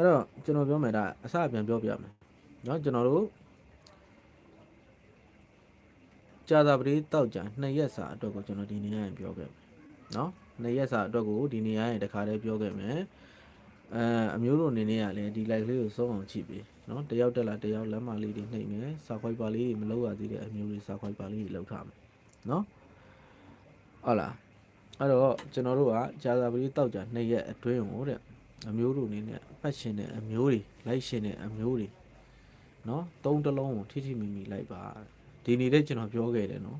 အဲ့တော့ကျွန်တော်ပြောမယ်ဒါအစပြန်ပြောပြမယ်เนาะကျွန်တော်တို့ကြာသာပတိတောက်ကြနှစ်ရက်စာအတွက်ကိုကျွန်တော်ဒီနေရာရင်ပြောခဲ့မယ်เนาะနှစ်ရက်စာအတွက်ကိုဒီနေရာရင်တခါတည်းပြောခဲ့မယ်အဲအမျိုးတို့အနေနဲ့ကလည်းဒီ live လေးကိုစုံအောင်ကြည့်ပြီးเนาะတယောက်တက်လာတယောက်လက်မလေးတွေနှိပ်မယ်စာခွိုက်ပါလေးတွေမလုပ်ရသေးတဲ့အမျိုးတွေစာခွိုက်ပါလေးတွေလောက်ထားမယ်เนาะဟုတ်လားအဲ့တော့ကျွန်တော်တို့ကကြာသာပတိတောက်ကြနှစ်ရက်အတွင်းကိုတဲ့ အမျိုးတို့အနေနဲ့ဖတ်ရှင်တဲ့အမျိုးတွေလိုက်ရှင်တဲ့အမျိုးတွေเนาะသုံးတစ်လုံးကိုထိထိမိမိလိုက်ပါဒီနေ့ကျွန်တော်ပြောခဲ့တယ်เนาะ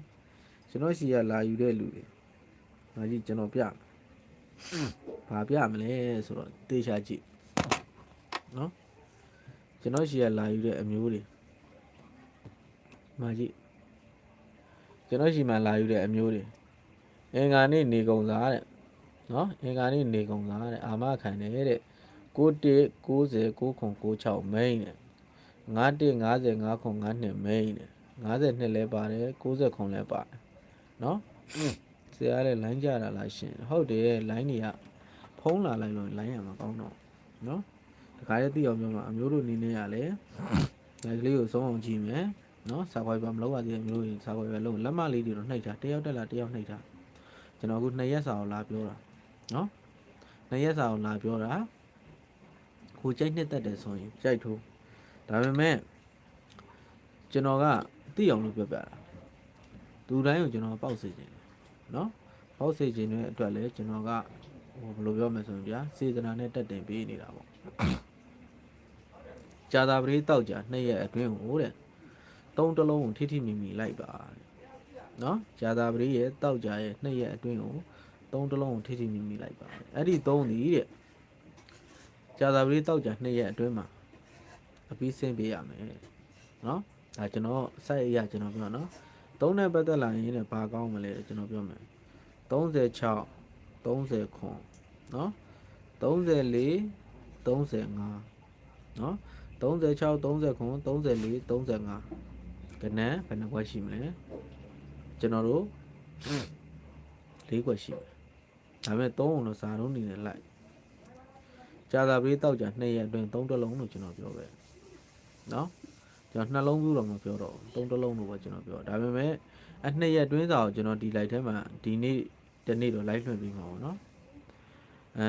ကျွန်တော်စီကလာယူတဲ့လူတွေငါကြီးကျွန်တော်ပြမယ်ဘာပြမလဲဆိုတော့တေချာကြည့်เนาะကျွန်တော်စီကလာယူတဲ့အမျိုးတွေငါကြီးကျွန်တော်စီမှာလာယူတဲ့အမျိုးတွေအင်္ဂါနေ့နေကုန်စားတဲ့ နော်အင်္ဂါနေ့နေကုန်သားတဲ့အာမခံတယ်တဲ့61 90 69 96မိန်တဲ့51 50 59 52မိန်တဲ့52လဲပါတယ်60ခွန်လဲပါတယ်နော်ဆရာလည်းလိုင်းကြတာလားရှင်ဟုတ်တယ်လိုင်းတွေကဖုံးလာလိုက်လို့လိုင်းရမှာကောင်းတော့နော်တခါလေးသိအောင်ပြောမှာအမျိုးတို့နေနေရလဲဒါကလေးကိုဆုံးအောင်ကြည့်မယ်နော်စာခွဲပါမလုပ်ရသေးတဲ့မျိုးတွေစာခွဲပဲလုံးလက်မလေးတွေတော့နှိပ်တာတယောက်တက်လာတယောက်နှိပ်တာကျွန်တော်အခု2ရက်စာကိုလာပြောတာ နော်နှစ်ရက်စာကိုလာပြောတာကိုကြိုက်နှစ်သက်တယ်ဆိုရင်ကြိုက်ထိုးဒါပေမဲ့ကျွန်တော်ကသိအောင်လို့ပြောပြတာသူတိုင်းကိုကျွန်တော်ပေါက်စေခြင်းနော်ပေါက်စေခြင်းတွေအတွက်လည်းကျွန်တော်ကဟိုဘယ်လိုပြောမလဲဆိုရင်ဗျာစေတနာနဲ့တက်တင်ပေးနေတာပေါ့ကြာသာပရိတောက်ကြနှစ်ရက်အတွင်းဟိုတဲ့သုံးတလုံးကိုထိထိမိမိလိုက်ပါတဲ့နော်ကြာသာပရိရဲ့တောက်ကြရဲ့နှစ်ရက်အတွင်းကို သုံးတစ်လုံးကိုထိထိမိမိလိုက်ပါအဲ့ဒီသုံးဒီတဲ့ကြာသာပတိတောက်ကြနှစ်ရက်အတွင်းမှာအပြီးဆင်းပေးရမယ်နော်ဒါကျွန်တော်စိုက်အရာကျွန်တော်ပြောနော်သုံးနဲ့ပတ်သက်လာရင်လည်းဘာကောင်းမလဲကျွန်တော်ပြောမယ်36 30ခွန်နော်34 35နော်36 30ခွန်34 35ကနန်းဘယ်နှခွက်ရှိမလဲကျွန်တော်တို့၄ခွက်ရှိမယ် ဒါပေမဲ့သုံးအောင်လို့စာလုံးနေနဲ့လိုက်ကြာသာပရိတောက်ကြနှစ်ရက်အတွင်းသုံးတစ်လုံးလို့ကျွန်တော်ပြောခဲ့နော်ကျွန်တော်နှလုံးဘူးတော့မပြောတော့ဘူးသုံးတစ်လုံးလို့ပဲကျွန်တော်ပြောဒါပေမဲ့အနှစ်ရက်အတွင်းစာကိုကျွန်တော်ဒီ live ထဲမှာဒီနေ့တနေ့တော့ live လွှင့်ပြီးမှာပေါ့နော်အဲ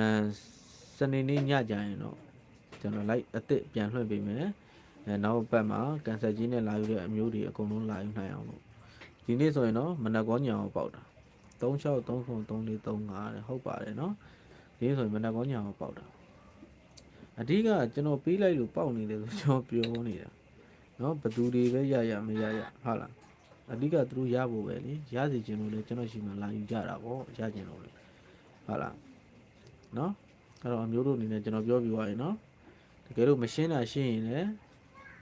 စနေနေ့ညကြရင်တော့ကျွန်တော် live အစ်စ်ပြန်လွှင့်ပေးမယ်အဲနောက်ပတ်မှာကန်ဆယ်ကြီးနဲ့လာယူတဲ့အမျိုးတွေအကုန်လုံးလာယူနိုင်အောင်လို့ဒီနေ့ဆိုရင်တော့မနက်ကောညောင်ပေါက်တာ 36 39 34 35တဲ့ဟုတ်ပါတယ်เนาะဒီဆိုရင်မနက်ကောညာကိုပေါက်တာအဓိကကျွန်တော်ပေးလိုက်လို့ပေါက်နေတယ်ဆိုကျွန်တော်ပြောနေတာเนาะဘသူတွေပဲရရမရရဟုတ်လားအဓိကသူတို့ရဖို့ပဲလေရစီခြင်းလို့လေကျွန်တော်ရှိမှလာယူကြတာပေါ့ရခြင်းလို့လေဟုတ်လားเนาะအဲ့တော့အမျိုးတို့အနေနဲ့ကျွန်တော်ပြောပြသွားရင်เนาะတကယ်လို့မရှင်းတာရှင်းရင်လည်း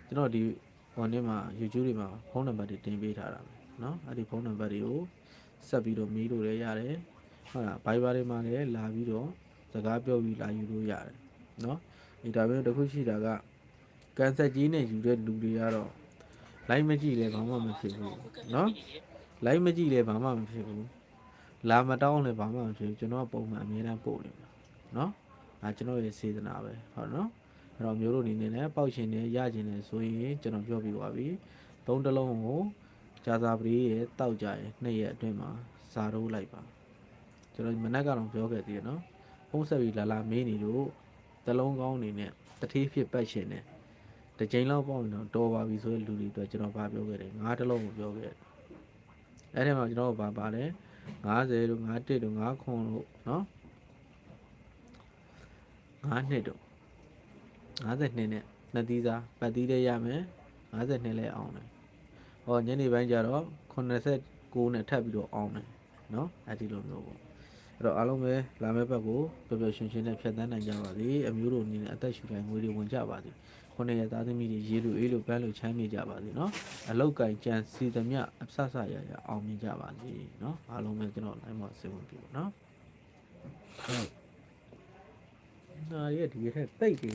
ကျွန်တော်ဒီဟိုနေ့မှာ YouTube တွေမှာဖုန်းနံပါတ်တွေတင်ပေးထားတာเนาะအဲ့ဒီဖုန်းနံပါတ်တွေကို ဆက်ပြီးတော့မီးလို့လည်းရတယ်ဟုတ်လားဘိုင်ဘာတွေမှာလည်းလာပြီးတော့စကားပြောပြီးလာယူလို့ရတယ်เนาะဒီဒါပဲတစ်ခုရှိတာကကန်ဆက်ကြီးနဲ့ယူတဲ့လူတွေကတော့ line မကြည့်လဲဘာမှမဖြစ်ဘူးเนาะ line မကြည့်လဲဘာမှမဖြစ်ဘူးလာမတောင်းလဲဘာမှမဖြစ်ဘူးကျွန်တော်ကပုံမှန်အများတန်းပို့နေမှာเนาะဒါကျွန်တော်ရဲ့စေတနာပဲဟုတ်နော်အဲ့တော့မျိုးတို့အနေနဲ့ပေါက်ရှင်နေရကျင်နေဆိုရင်ကျွန်တော်ပြောပြပါပြီသုံးတစ်လုံးကို ကြာသာပတိရဲ့တောက်ကြရဲ့နှစ်ရက်အတွင်းမှာစာရိုးလိုက်ပါကျွန်တော်မနက်ကတော့ပြောခဲ့သေးတယ်နော်ဖုံးဆက်ပြီးလာလာမေးနေလို့တလုံးကောင်းအနေနဲ့တတိဖြစ်ပတ်ရှင်နဲ့တစ်ချိန်လောက်ပေါ့နော်တော်ပါပြီဆိုတဲ့လူတွေအတွက်ကျွန်တော်ဗာပြောခဲ့တယ်ငါးတလုံးကိုပြောခဲ့တယ်အဲ့ဒီမှာကျွန်တော်ဗာပါလဲ90တို့51တို့9ခွန်တို့နော်9နှစ်တို့52နဲ့နှစ်သီးစားပတ်သီးလေးရမယ်52လဲအောင်တယ် ဟောညနေပိုင်းကျတော့89နဲ့ထပ်ပြီးတော့အောင်းတယ်နော်အဲဒီလိုမျိုးပေါ့အဲ့တော့အားလုံးပဲလာမယ့်ဘက်ကိုပျော်ပျော်ရွှင်ရွှင်နဲ့ဖြတ်သန်းနိုင်ကြပါစေအမျိုးတို့အနေနဲ့အသက်ရှူတိုင်းငွေတွေဝင်ကြပါစေခုနှစ်ရဲ့သားသမီးတွေရေလိုအေးလိုပန်းလိုချမ်းမြေကြပါစေနော်အလောက်ကင်ကြံစီသမျှအဆဆရရအောင်မြင်ကြပါစေနော်အားလုံးပဲကျွန်တော်နိုင်မအစီအဝင်ပြုနော်ဒါရဲ့ဒီရက်ထက်တိတ်တယ်